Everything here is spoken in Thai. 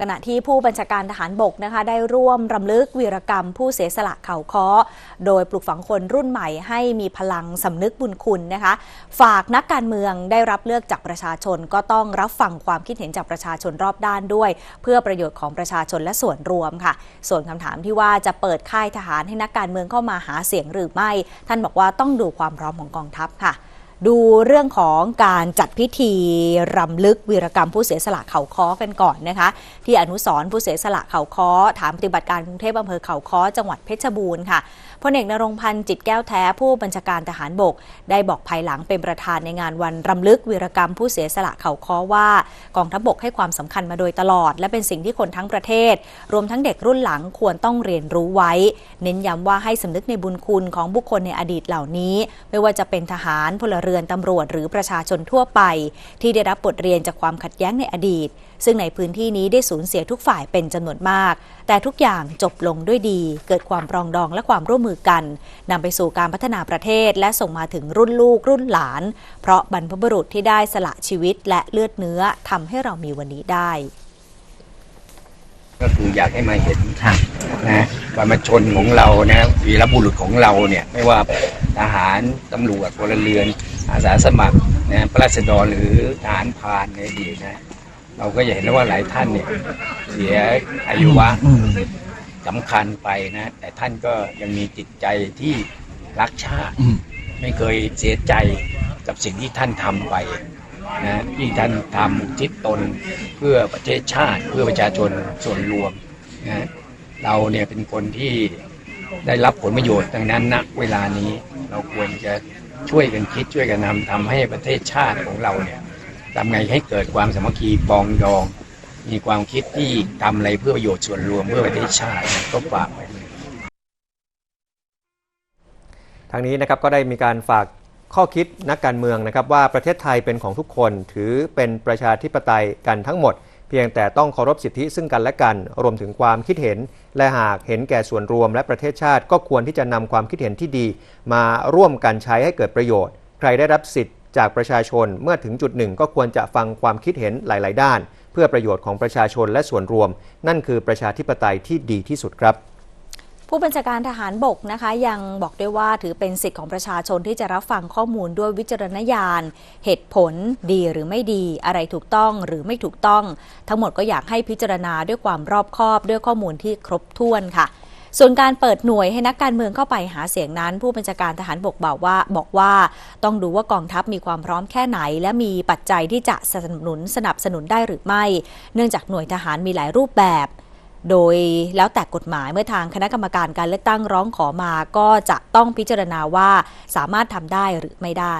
ขณะที่ผู้บัญชาการทหารบกนะคะได้ร่วมรำลึกวีรกรรมผู้เสียสละเข่าค้อ โดยปลุกฝังคนรุ่นใหม่ให้มีพลังสำนึกบุญคุณนะคะ ฝากนักการเมืองได้รับเลือกจากประชาชนก็ต้องรับฟังความคิดเห็นจากประชาชนรอบด้านด้วย เพื่อประโยชน์ของประชาชนและส่วนรวมค่ะ ส่วนคำถามที่ว่าจะเปิดค่ายทหารให้นักการเมืองเข้ามาหาเสียงหรือไม่ ท่านบอกว่าต้องดูความพร้อมของกองทัพค่ะ ดูเรื่องของการจัดพิธีรำลึกวีรกรรมผู้เสียสละเขาค้อกันก่อนนะคะ ที่อนุสรณ์ผู้เสียสละเขาค้อฐานปฏิบัติการกรุงเทพอำเภอเขาค้อจังหวัดเพชรบูรณ์ค่ะพลเอกนรงพันธ์จิตแก้วแท้ผู้บัญชาการทหารบก ได้บอกภายหลังเป็นประธานในงานวันรำลึกวีรกรรมผู้เสียสละเขาค้อว่ากองทัพบกให้ความสำคัญมาโดยตลอด และเป็นสิ่งที่คนทั้งประเทศ รวมทั้งเด็กรุ่นหลังควรต้องเรียนรู้ไว้ เน้นย้ำว่าให้สำนึกในบุญคุณของบุคคลในอดีตเหล่านี้ ไม่ว่าจะเป็นทหารพลเรือือนตำรวจหรือประชาชนทั่วไป ที่ได้รับบทเรียนจากความขัดแย้งในอดีต ซึ่งในพื้นที่นี้ได้สูญเสียทุกฝ่ายเป็นจำนวนมาก แต่ทุกอย่างจบลงด้วยดี เกิดความปรองดองและความร่วมมือกันนำไปสู่การพัฒนาประเทศ และส่งมาถึงรุ่นลูกรุ่นหลาน เพราะบรรพบุรุษที่ได้สละชีวิตและเลือดเนื้อทำให้เรามีวันนี้ได้ก็คืออยากให้มาเห็นนะความาชนของเรานะวีรบุรุษของเราเนี่ย ไม่ว่าทหารตำรวจพลเรือน อาสาสมัครนะพระราษฎรหรือทหารพรานในอดีตนะเราก็จะเห็นได้ว่าหลายท่านเนี่ยเสียอายุวะสำคัญไปนะ แต่ท่านก็ยังมีจิตใจที่รักชาติ ไม่เคยเสียใจกับสิ่งที่ท่านทำไปนะที่ท่านทำอุทิศตนเพื่อประเทศชาติ เพื่อประชาชนส่วนรวมนะเราเนี่ยเป็นคนที่ได้รับผลประโยชน์ดังนั้นณเวลานี้เราควรจะ ช่วยกันคิดช่วยกันทำทำให้ประเทศชาติของเราเนี่ยทำไงให้เกิดความสามัคคีปองดอง มีความคิดที่ทำอะไรเพื่อประโยชน์ส่วนรวมเพื่อประเทศชาติก็ฝากไว้ทางนี้นะครับก็ได้มีการฝากข้อคิดนักการเมืองนะครับว่าประเทศไทยเป็นของทุกคนถือเป็นประชาธิปไตยกันทั้งหมด เพียงแต่ต้องเคารพสิทธิซึ่งกันและกัน รวมถึงความคิดเห็น และหากเห็นแก่ส่วนรวมและประเทศชาติ ก็ควรที่จะนำความคิดเห็นที่ดี มาร่วมกันใช้ให้เกิดประโยชน์ ใครได้รับสิทธิ์จากประชาชนเมื่อถึงจุดหนึ่ง ก็ควรจะฟังความคิดเห็นหลาย ๆ ด้าน เพื่อประโยชน์ของประชาชนและส่วนรวม นั่นคือประชาธิปไตยที่ดีที่สุดครับ ผู้บัญชาการทหารบกนะคะยังบอกด้วยว่าถือเป็นสิทธิของประชาชนที่จะรับฟังข้อมูลด้วยวิจารณญาณ เหตุผลดีหรือไม่ดี อะไรถูกต้องหรือไม่ถูกต้อง ทั้งหมดก็อยากให้พิจารณาด้วยความรอบคอบด้วยข้อมูลที่ครบถ้วนค่ะส่วนการเปิดหน่วยให้นักการเมืองเข้าไปหาเสียงนั้น ผู้บัญชาการทหารบกบอกว่า บอกว่าต้องดูว่ากองทัพมีความพร้อมแค่ไหน และมีปัจจัยที่จะสนับสนุนสนับสนุนได้หรือไม่ เนื่องจากหน่วยทหารมีหลายรูปแบบ โดยแล้วแต่กฎหมายเมื่อทางคณะกรรมการการเลือกตั้งร้องขอมาก็จะต้องพิจารณาว่าสามารถทำได้หรือไม่ได้